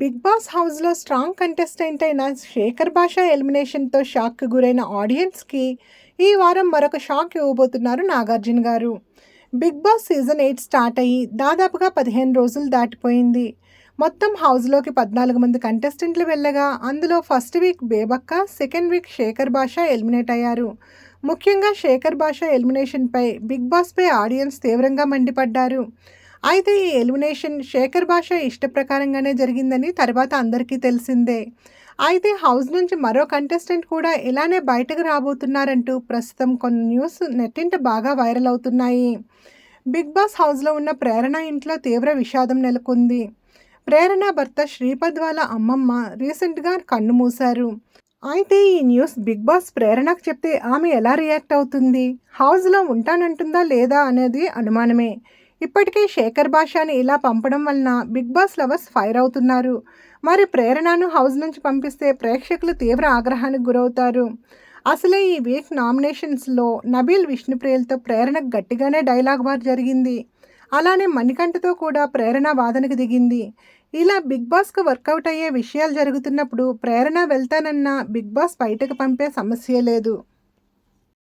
Big boss హౌస్లో strong contestant అయిన శేఖర్ భాష ఎలిమినేషన్తో షాక్కి గురైన ఆడియన్స్కి ఈ వారం మరొక షాక్ ఇవ్వబోతున్నారు Nagarjuna garu. Big boss season eight start అయ్యి దాదాపుగా పదిహేను రోజులు దాటిపోయింది. మొత్తం హౌస్లోకి పద్నాలుగు మంది కంటెస్టెంట్లు వెళ్ళగా అందులో first week Bebakka second week Shekhar Basha eliminate అయ్యారు. ముఖ్యంగా శేఖర్ భాష ఎలిమినేషన్పై బిగ్ బాస్పై ఆడియన్స్ తీవ్రంగా మండిపడ్డారు. అయితే ఈ ఎలిమినేషన్ శేఖర్ భాష ఇష్ట ప్రకారంగానే జరిగిందని తర్వాత అందరికీ తెలిసిందే. అయితే హౌస్ నుంచి మరో కంటెస్టెంట్ కూడా ఇలానే బయటకు రాబోతున్నారంటూ ప్రస్తుతం కొన్ని న్యూస్ నెట్టింట బాగా వైరల్ అవుతున్నాయి. బిగ్ బాస్ హౌస్లో ఉన్న ప్రేరణ ఇంట్లో తీవ్ర విషాదం నెలకొంది. ప్రేరణ భర్త శ్రీపద్ వాళ్ళ అమ్మమ్మ రీసెంట్గా కన్ను మూశారు. అయితే ఈ న్యూస్ బిగ్ బాస్ ప్రేరణకు చెప్తే ఆమె ఎలా రియాక్ట్ అవుతుంది? హౌస్లో ఉంటానంటుందా లేదా అనేది అనుమానమే. ఇప్పటికే శేఖర్ భాషాని ఇలా పంపడం వలన బిగ్ బాస్ లవర్స్ ఫైర్ అవుతున్నారు. మరి ప్రేరణను హౌస్ నుంచి పంపిస్తే ప్రేక్షకులు తీవ్ర ఆగ్రహానికి గురవుతారు. అసలే ఈ వీక్ నామినేషన్స్లో నబీల్ విష్ణుప్రియలతో ప్రేరణకు గట్టిగానే డైలాగ్ వార్ జరిగింది. అలానే మణికంఠతో కూడా ప్రేరణ వాదనకు దిగింది. ఇలా బిగ్ బాస్కు వర్కౌట్ అయ్యే విషయాలు జరుగుతున్నప్పుడు ప్రేరణ వెళ్తానన్న బిగ్ బాస్ బయటకు పంపే సమస్య లేదు.